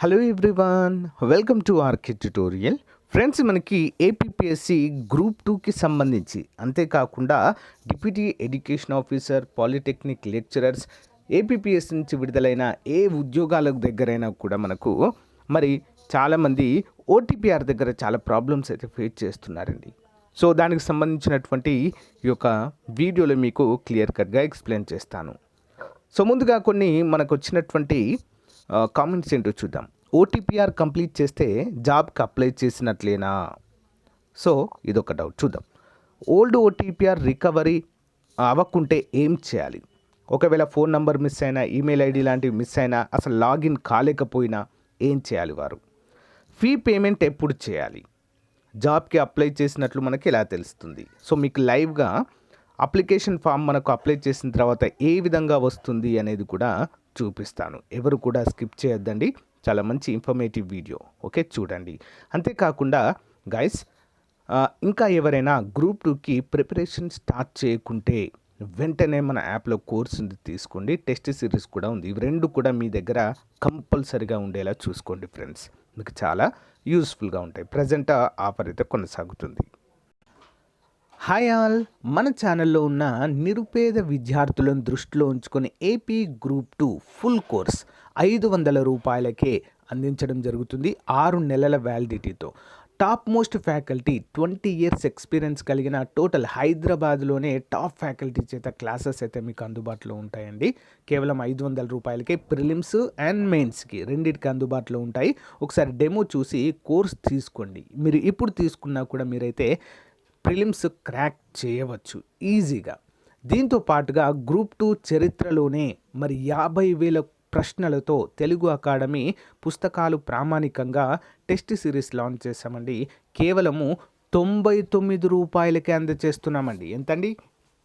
Hello everyone welcome to RK tutorial friends మనకి APPSC group టూకి సంబంధించి అంతేకాకుండా deputy education officer polytechnic lecturers APS నుంచి విడుదలైన ఏ ఉద్యోగాలకు దగ్గరైనా కూడా మనకు మరి చాలామంది ఓటీపీఆర్ దగ్గర చాలా ప్రాబ్లమ్స్ అయితే ఫేస్ చేస్తున్నారండి. సో దానికి సంబంధించినటువంటి ఈ యొక్క వీడియోలో మీకు క్లియర్ కట్గా ఎక్స్ప్లెయిన్ చేస్తాను. సో ముందుగా కొన్ని మనకు వచ్చినటువంటి కామెంట్స్ ఏంటో చూద్దాం. ఓటీపీఆర్ కంప్లీట్ చేస్తే జాబ్కి అప్లై చేసినట్లేనా? సో ఇదొక డౌట్ చూద్దాం. ఓల్డ్ ఓటీపీఆర్ రికవరీ అవ్వకుంటే ఏం చేయాలి? ఒకవేళ ఫోన్ నంబర్ మిస్ అయినా ఈమెయిల్ ఐడి లాంటివి మిస్ అయినా అసలు లాగిన్ కాలేకపోయినా ఏం చేయాలి వారు? ఫీ పేమెంట్ ఎప్పుడు చేయాలి? జాబ్కి అప్లై చేసినట్లు మనకి ఎలా తెలుస్తుంది. సో మీకు లైవ్గా అప్లికేషన్ ఫామ్ మనకు అప్లై చేసిన తర్వాత ఏ విధంగా వస్తుంది అనేది కూడా చూపిస్తాను. ఎవరు కూడా స్కిప్ చేయొద్దండి. చాలా మంచి ఇన్ఫర్మేటివ్ వీడియో. ఓకే చూడండి. అంతేకాకుండా గైస్ ఇంకా ఎవరైనా గ్రూప్ టూకి ప్రిపరేషన్ స్టార్ట్ చేయకుంటే వెంటనే మన యాప్లో కోర్స్ ఉంది తీసుకోండి. టెస్ట్ సిరీస్ కూడా ఉంది. ఇవి రెండు కూడా మీ దగ్గర కంపల్సరిగా ఉండేలా చూసుకోండి ఫ్రెండ్స్ మీకు చాలా యూస్ఫుల్గా ఉంటాయి. ప్రజెంట్ ఆఫర్ అయితే కొనసాగుతుంది. Hi all. మన ఛానల్లో ఉన్న నిరుపేద విద్యార్థులను దృష్టిలో ఉంచుకొని AP group two full course ఐదు వందల రూపాయలకే అందించడం జరుగుతుంది ఆరు నెలల వ్యాలిడిటీతో top most faculty twenty years experience కలిగిన టోటల్ హైదరాబాద్లోనే టాప్ ఫ్యాకల్టీ చేత క్లాసెస్ అయితే మీకు అందుబాటులో ఉంటాయండి. కేవలం ఐదు వందల రూపాయలకే ప్రిలిమ్స్ అండ్ మెయిన్స్కి రెండింటికి అందుబాటులో ఉంటాయి. ఒకసారి డెమో చూసి కోర్స్ తీసుకోండి. మీరు ఇప్పుడు తీసుకున్నా కూడా మీరైతే ప్రిలిమ్స్ క్రాక్ చేయవచ్చు ఈజీగా. దీంతో పాటుగా గ్రూప్ టూ చరిత్రలోనే మరి యాభై వేల ప్రశ్నలతో తెలుగు అకాడమీ పుస్తకాలు ప్రామాణికంగా టెస్ట్ సిరీస్ లాంచ్ చేశామండి. కేవలము తొంభై తొమ్మిది రూపాయలకే అందజేస్తున్నామండి ఎంతండి?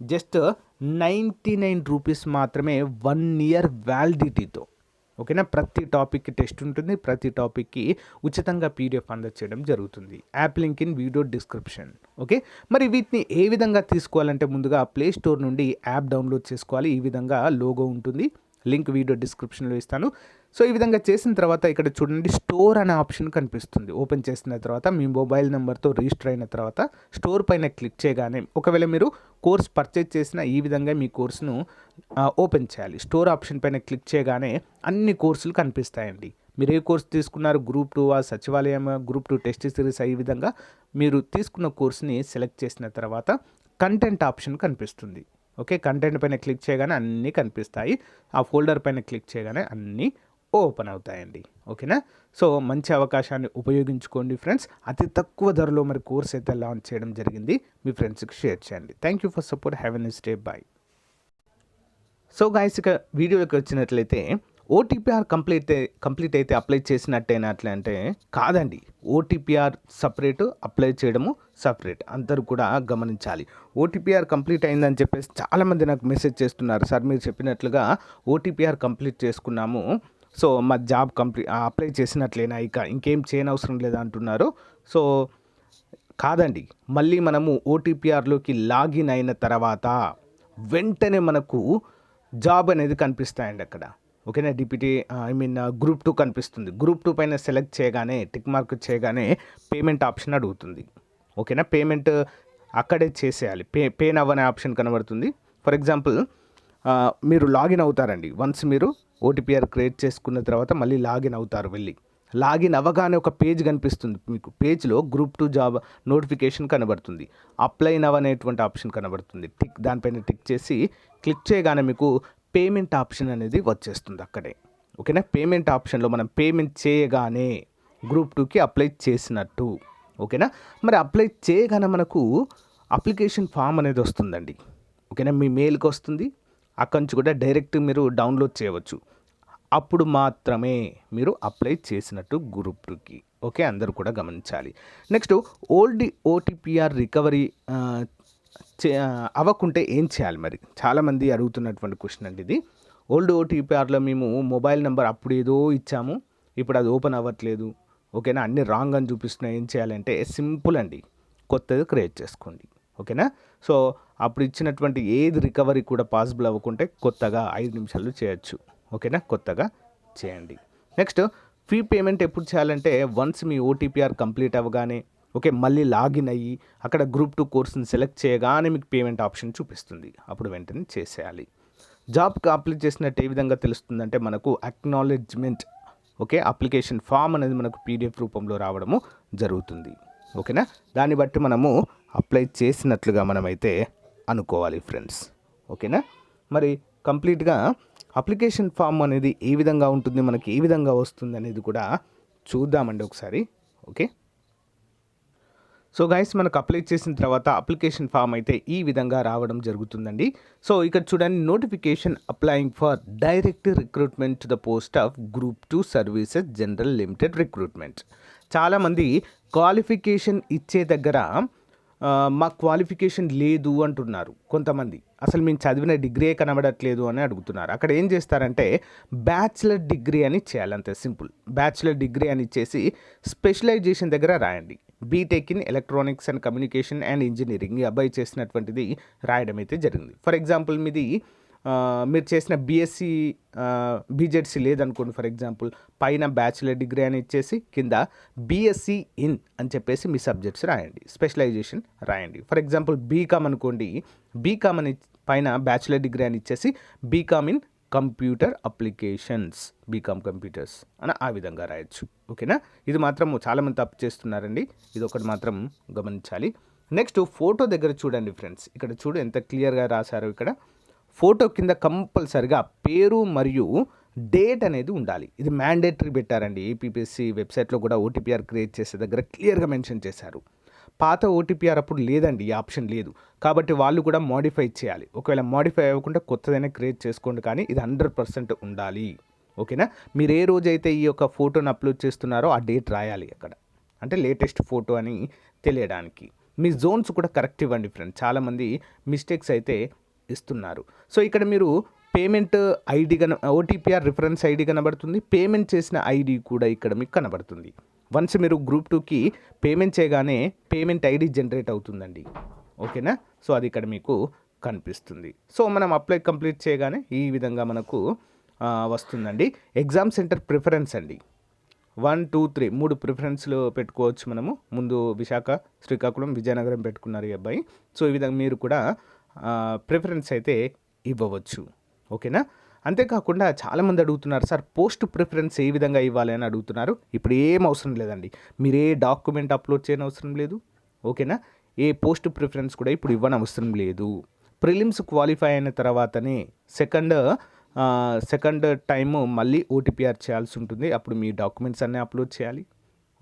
జస్ట్ నైంటీ నైన్ రూపీస్ మాత్రమే వన్ ఇయర్ వ్యాలిడిటీతో. ఓకేనా? ప్రతి టాపిక్కి టెస్ట్ ఉంటుంది. ప్రతి టాపిక్కి ఉచితంగా పీడిఎఫ్ అందచేయడం జరుగుతుంది. App link in video description. Okay? మరి వీటిని ఏ విధంగా తీసుకోవాలంటే ముందుగా ప్లే స్టోర్ నుండి యాప్ డౌన్లోడ్ చేసుకోవాలి. ఈ విధంగా లోగో ఉంటుంది. లింక్ వీడియో డిస్క్రిప్షన్లో ఇస్తాను. సో ఈ విధంగా చేసిన తర్వాత ఇక్కడ చూడండి స్టోర్ అనే ఆప్షన్ కనిపిస్తుంది. ఓపెన్ చేసిన తర్వాత మీ మొబైల్ నెంబర్తో రిజిస్టర్ అయిన తర్వాత స్టోర్ పైన క్లిక్ చేయగానే ఒకవేళ మీరు కోర్స్ పర్చేజ్ చేసిన ఈ విధంగా మీ కోర్సును ఓపెన్ చేయాలి. స్టోర్ ఆప్షన్ పైన క్లిక్ చేయగానే అన్ని కోర్సులు కనిపిస్తాయండి. మీరు ఏ కోర్స్ తీసుకున్నారు? గ్రూప్ టూ ఆ సచివాలయం గ్రూప్ టూ టెస్ట్ సిరీస్ ఈ విధంగా మీరు తీసుకున్న కోర్స్ని సెలెక్ట్ చేసిన తర్వాత కంటెంట్ ఆప్షన్ కనిపిస్తుంది. ఓకే? కంటెంట్ పైన క్లిక్ చేయగానే అన్నీ కనిపిస్తాయి. ఆ ఫోల్డర్ పైన క్లిక్ చేయగానే అన్నీ ఓపెన్ అవుతాయండి. ఓకేనా? సో మంచి అవకాశాన్ని ఉపయోగించుకోండి ఫ్రెండ్స్. అతి తక్కువ ధరలో మరి కోర్స్ అయితే లాంచ్ చేయడం జరిగింది. మీ ఫ్రెండ్స్కి షేర్ చేయండి. Thank you for support have an stay bye so guys ఇక వీడియోకి వచ్చినట్లయితే ఓటీపీఆర్ కంప్లీట్ కంప్లీట్ అయితే అప్లై చేసినట్టేనట్లే అంటే కాదండి. ఓటీపీఆర్ సపరేట్ అప్లై చేయడము సపరేట్. అందరూ కూడా గమనించాలి. ఓటీపీఆర్ కంప్లీట్ అయిందని చెప్పేసి చాలామంది నాకు మెసేజ్ చేస్తున్నారు. సార్ మీరు చెప్పినట్లుగా ఓటీపీఆర్ కంప్లీట్ చేసుకున్నాము. సో మా జాబ్ కంప్లీట్ అప్లై చేసినట్లేనా ఇక? ఇంకేం చేయనవసరం లేదా అంటున్నారు. సో కాదండి. మళ్ళీ మనము ఓటీపీఆర్లోకి లాగిన్ అయిన తర్వాత వెంటనే మనకు జాబ్ అనేది కనిపిస్తాయండి అక్కడ. ఓకేనా? DPT I mean group two కనిపిస్తుంది. గ్రూప్ టూ పైన సెలెక్ట్ చేయగానే టిక్ మార్క్ చేయగానే పేమెంట్ ఆప్షన్ అడుగుతుంది. ఓకేనా? పేమెంట్ అక్కడే చేసేయాలి. పే పే నవ్ అనే ఆప్షన్ కనబడుతుంది. ఫర్ ఎగ్జాంపుల్ మీరు లాగిన్ అవుతారండి. వన్స్ మీరు ఓటీపీఆర్ క్రియేట్ చేసుకున్న తర్వాత మళ్ళీ లాగిన్ అవుతారు వెళ్ళి. లాగిన్ అవ్వగానే ఒక పేజ్ కనిపిస్తుంది మీకు. పేజ్లో గ్రూప్ టూ జాబ్ నోటిఫికేషన్ కనబడుతుంది. అప్లై నవ్ అనేటువంటి ఆప్షన్ కనబడుతుంది. టిక్ దానిపైన టిక్ చేసి క్లిక్ చేయగానే మీకు పేమెంట్ ఆప్షన్ అనేది వచ్చేస్తుంది అక్కడే. ఓకేనా? పేమెంట్ ఆప్షన్లో మనం పేమెంట్ చేయగానే గ్రూప్ టూకి అప్లై చేసినట్టు. ఓకేనా? మరి అప్లై చేయగానే మనకు అప్లికేషన్ ఫామ్ అనేది వస్తుందండి. ఓకేనా? మీ మెయిల్కి వస్తుంది. అక్కడి నుంచి కూడా డైరెక్ట్ మీరు డౌన్లోడ్ చేయవచ్చు. అప్పుడు మాత్రమే మీరు అప్లై చేసినట్టు గ్రూప్ టూకి. ఓకే? అందరూ కూడా గమనించాలి. నెక్స్ట్ ఓల్డ్ ఓటీపీఆర్ రికవరీ అవ్వకుంటే ఏం చేయాలి మరి? చాలామంది అడుగుతున్నటువంటి క్వశ్చన్ అండి ఇది. ఓల్డ్ ఓటీపీఆర్లో మేము మొబైల్ నెంబర్ అప్పుడు ఏదో ఇచ్చాము. ఇప్పుడు అది ఓపెన్ అవ్వట్లేదు. ఓకేనా? అన్ని రాంగ్ అని చూపిస్తున్నాయి. ఏం చేయాలంటే సింపుల్ అండి. కొత్తది క్రియేట్ చేసుకోండి. ఓకేనా? సో అప్పుడు ఇచ్చినటువంటి ఏది రికవరీ కూడా పాసిబుల్ అవ్వకుంటే కొత్తగా ఐదు నిమిషాలు చేయొచ్చు. ఓకేనా? కొత్తగా చేయండి. నెక్స్ట్ ఫీ పేమెంట్ ఎప్పుడు చేయాలంటే వన్స్ మీ ఓటీపీఆర్ కంప్లీట్ అవ్వగానే ఓకే మళ్ళీ లాగిన్ అయ్యి అక్కడ గ్రూప్ టూ కోర్సుని సెలెక్ట్ చేయగానే మీకు పేమెంట్ ఆప్షన్ చూపిస్తుంది. అప్పుడు వెంటనే చేసేయాలి. జాబ్కి అప్లై చేసినట్టు ఏ విధంగా తెలుస్తుందంటే మనకు అక్నాలెడ్జ్మెంట్ ఓకే అప్లికేషన్ ఫామ్ అనేది మనకు పీడిఎఫ్ రూపంలో రావడము జరుగుతుంది. ఓకేనా? దాన్ని బట్టి మనము అప్లై చేసినట్లుగా మనమైతే అనుకోవాలి ఫ్రెండ్స్. ఓకేనా? మరి కంప్లీట్గా అప్లికేషన్ ఫామ్ అనేది ఏ విధంగా ఉంటుంది మనకి ఏ విధంగా వస్తుంది అనేది కూడా చూద్దామండి ఒకసారి. ఓకే? సో గైస్ మనకు అప్లై చేసిన తర్వాత అప్లికేషన్ ఫామ్ అయితే ఈ విధంగా రావడం జరుగుతుందండి. సో ఇక్కడ చూడండి notification applying for direct recruitment to the post of group two services general limited recruitment చాలామంది క్వాలిఫికేషన్ ఇచ్చే దగ్గర మా క్వాలిఫికేషన్ లేదు అంటున్నారు కొంతమంది. అసలు మేము చదివిన డిగ్రీయే కనబడట్లేదు అని అడుగుతున్నారు. అక్కడ ఏం చేస్తారంటే బ్యాచిలర్ డిగ్రీ అని చేయాలంతే సింపుల్ బ్యాచిలర్ డిగ్రీ అని ఇచ్చేసి స్పెషలైజేషన్ దగ్గర రాయండి. BTech in electronics and communication and engineering ఈ అబ్బాయి చేసినటువంటిది రాయడం అయితే జరిగింది. ఫర్ ఎగ్జాంపుల్ మీది మీరు చేసిన బీఎస్సీ బీజెడ్సీ లేదనుకోండి ఫర్ ఎగ్జాంపుల్ పైన బ్యాచిలర్ డిగ్రీ అని ఇచ్చేసి కింద బీఎస్సీ ఇన్ అని చెప్పేసి మీ సబ్జెక్ట్స్ రాయండి స్పెషలైజేషన్ రాయండి. ఫర్ ఎగ్జాంపుల్ బీకామ్ అనుకోండి బీకామ్ అని పైన బ్యాచిలర్ డిగ్రీ అని ఇచ్చేసి BCom in computer applications BCom computers అని ఆ విధంగా రాయొచ్చు. ఓకేనా? ఇది మాత్రం చాలామంది తప్పు చేస్తున్నారండి. ఇది ఒకటి మాత్రం గమనించాలి. నెక్స్ట్ ఫోటో దగ్గర చూడండి ఫ్రెండ్స్ ఇక్కడ చూడు ఎంత క్లియర్గా రాశారు ఇక్కడ. ఫోటో కింద కంపల్సరిగా పేరు మరియు డేట్ అనేది ఉండాలి. ఇది మ్యాండేటరీ పెట్టారండి. ఏపీపీఎస్సి వెబ్సైట్లో కూడా ఓటీపీఆర్ క్రియేట్ చేసే దగ్గర క్లియర్గా మెన్షన్ చేశారు. పాత ఓటీపీఆర్ అప్పుడు లేదండి ఈ ఆప్షన్ లేదు. కాబట్టి వాళ్ళు కూడా మోడిఫై చేయాలి. ఒకవేళ మోడిఫై అవ్వకుండా కొత్తదైనా క్రియేట్ చేసుకోండి కానీ ఇది హండ్రెడ్ పర్సెంట్ ఉండాలి. ఓకేనా? మీరు ఏ రోజైతే ఈ యొక్క ఫోటోని అప్లోడ్ చేస్తున్నారో ఆ డేట్ రాయాలి అక్కడ. అంటే లేటెస్ట్ ఫోటో అని తెలియడానికి. మీ జోన్స్ కూడా కరెక్ట్ ఇవ్వండి ఫ్రెండ్ చాలామంది మిస్టేక్స్ అయితే ఇస్తున్నారు. సో ఇక్కడ మీరు పేమెంట్ ఐడి కన ఓటీపీఆర్ రిఫరెన్స్ ఐడి కనబడుతుంది. పేమెంట్ చేసిన ఐడి కూడా ఇక్కడ మీకు కనబడుతుంది. వన్స్ మీరు గ్రూప్ టూకి పేమెంట్ చేయగానే పేమెంట్ ఐడి జనరేట్ అవుతుందండి. ఓకేనా? సో అది ఇక్కడ మీకు కనిపిస్తుంది. సో మనం అప్లై కంప్లీట్ చేయగానే ఈ విధంగా మనకు వస్తుందండి. ఎగ్జామ్ సెంటర్ ప్రిఫరెన్స్ అండి. వన్ టూ త్రీ మూడు ప్రిఫరెన్స్లు పెట్టుకోవచ్చు మనము. ముందు విశాఖ శ్రీకాకుళం విజయనగరం పెట్టుకున్నారు ఈ అబ్బాయి. సో ఈ విధంగా మీరు కూడా ప్రిఫరెన్స్ అయితే ఇవ్వవచ్చు. ఓకేనా? అంతేకాకుండా చాలామంది అడుగుతున్నారు సార్ పోస్ట్ ప్రిఫరెన్స్ ఏ విధంగా ఇవ్వాలి? అని అడుగుతున్నారు. ఇప్పుడు ఏం అవసరం లేదండి. మీరు ఏ డాక్యుమెంట్ అప్లోడ్ చేయని అవసరం లేదు. ఓకేనా? ఏ పోస్ట్ ప్రిఫరెన్స్ కూడా ఇప్పుడు ఇవ్వని అవసరం లేదు. ప్రిలిమ్స్ క్వాలిఫై అయిన తర్వాతనే సెకండ్ సెకండ్ టైమ్ మళ్ళీ ఓటీపీఆర్ చేయాల్సి ఉంటుంది. అప్పుడు మీ డాక్యుమెంట్స్ అన్నీ అప్లోడ్ చేయాలి.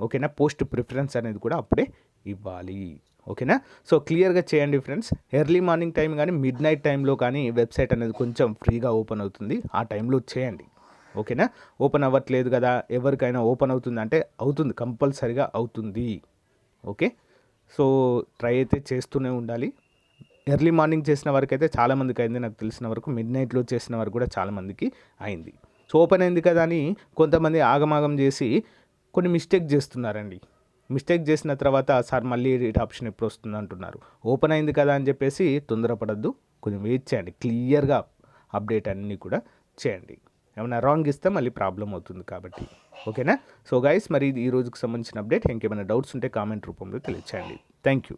ఓకేనా? పోస్ట్ ప్రిఫరెన్స్ అనేది కూడా అప్పుడే ఇవ్వాలి. ఓకేనా? సో క్లియర్గా చేయండి ఫ్రెండ్స్. ఎర్లీ మార్నింగ్ టైం కానీ మిడ్ నైట్ టైంలో కానీ వెబ్సైట్ అనేది కొంచెం ఫ్రీగా ఓపెన్ అవుతుంది. ఆ టైంలో చేయండి. ఓకేనా? ఓపెన్ అవ్వట్లేదు కదా ఎవరికైనా ఓపెన్ అవుతుంది అంటే అవుతుంది కంపల్సరిగా అవుతుంది. ఓకే? సో ట్రై అయితే చేస్తూనే ఉండాలి. ఎర్లీ మార్నింగ్ చేసిన వరకు అయితే చాలామందికి అయింది నాకు తెలిసిన వరకు. మిడ్ నైట్లో చేసిన వరకు కూడా చాలామందికి అయింది. సో ఓపెన్ అయింది కదా అని కొంతమంది ఆగమాగం చేసి కొన్ని మిస్టేక్ చేస్తున్నారండి. మిస్టేక్ చేసిన తర్వాత సార్ మళ్ళీ రీట్ ఆప్షన్ ఎప్పుడు వస్తుంది అంటున్నారు. ఓపెన్ అయింది కదా అని చెప్పేసి తొందరపడద్దు. కొంచెం వెయిట్ చేయండి. క్లియర్గా అప్డేట్ అన్నీ కూడా చేయండి. ఏమైనా రాంగ్ ఇస్తే మళ్ళీ ప్రాబ్లం అవుతుంది కాబట్టి. ఓకేనా సో గైస్ మరి ఇది ఈ రోజుకి సంబంధించిన అప్డేట్ ఇంకేమైనా డౌట్స్ ఉంటే కామెంట్ రూపంలో తెలియచేయండి. Thank you